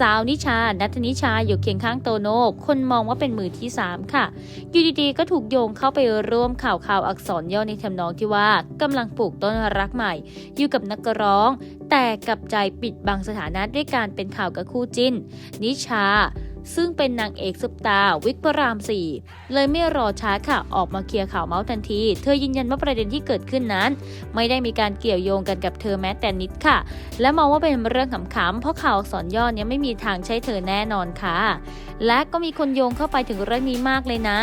สาวนิชา นัทนิชาอยู่เคียงข้างโตโน่คนมองว่าเป็นมือที่ 3 ค่ะอยู่ดีๆก็ถูกโยงเข้าไปร่วมข่าวข่าวอักษรย่อในทำนองที่ว่ากำลังปลูกต้นรักใหม่ อยู่กับนักร้อง แต่กับใจปิดบังสถานะด้วยการเป็นข่าวกับคู่จิ้น นิชา ซึ่งเป็นนางเอกซุปตาวิกพระรามสี่เลยไม่รอช้าค่ะออกมาเคลียร์ข่าวเมาส์ทันที เธอยืนยันว่าประเด็นที่เกิดขึ้นนั้น ไม่ได้มีการเกี่ยวโยงกันกับเธอแม้แต่นิดค่ะ และมองว่าเป็นเรื่องขำๆเพราะข่าวอักษรย่อเนี้ไม่มีทางใช่เธอแน่นอนค่ะ และก็มีคนโยงเข้าไปถึงเรื่องนี้มากเลยนะ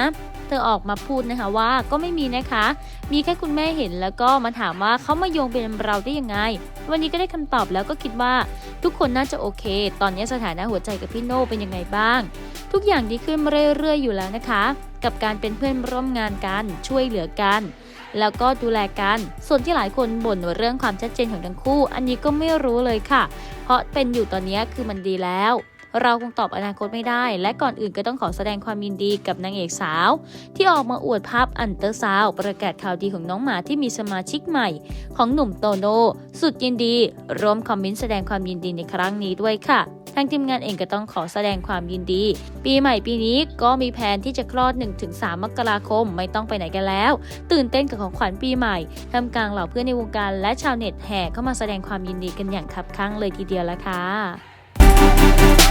เธอออกมาพูดนะคะว่าก็ไม่มีนะคะ มีแค่คุณแม่เห็นแล้วก็มาถามว่าเขามาโยงเป็นเราได้ยังไง วันนี้ก็ได้คำตอบแล้วก็คิดว่าทุกคนน่าจะโอเค ตอนนี้สถานะหัวใจกับพี่โน่เป็นยังไงบ้าง ทุกอย่างดีขึ้นเรื่อยๆอยู่แล้วนะคะ กับการเป็นเพื่อนร่วมงานกันช่วยเหลือกันแล้วก็ดูแลกัน ส่วนที่หลายคนบ่นเรื่องความชัดเจนของทั้งคู่ อันนี้ก็ไม่รู้เลยค่ะ เพราะเป็นอยู่ตอนนี้คือมันดีแล้ว เราคงตอบอนาคตไม่ได้ และก่อนอื่นก็ต้องขอแสดงความยินดีกับนางเอกสาว ที่ออกมาอวดภาพอันเตอร์ซาวประกาศข่าวดีของน้องหมาที่มีสมาชิกใหม่ ของหนุ่มโตโน่สุดยินดีร่วมคอมเมนต์แสดงความยินดีในครั้งนี้ด้วยค่ะทางทีมงานเองก็ต้องขอแสดงความยินดี ปีใหม่ปีนี้ก็มีแผนที่จะคลอด 1-3 มกราคมไม่ต้องไปไหนกันแล้ว ตื่นเต้นกับของขวัญปีใหม่ทำกลางเหล่าเพื่อนในวงการและชาวเน็ตแห่เข้ามาแสดงความยินดีกันอย่างคับคั่งเลยทีเดียวละค่ะ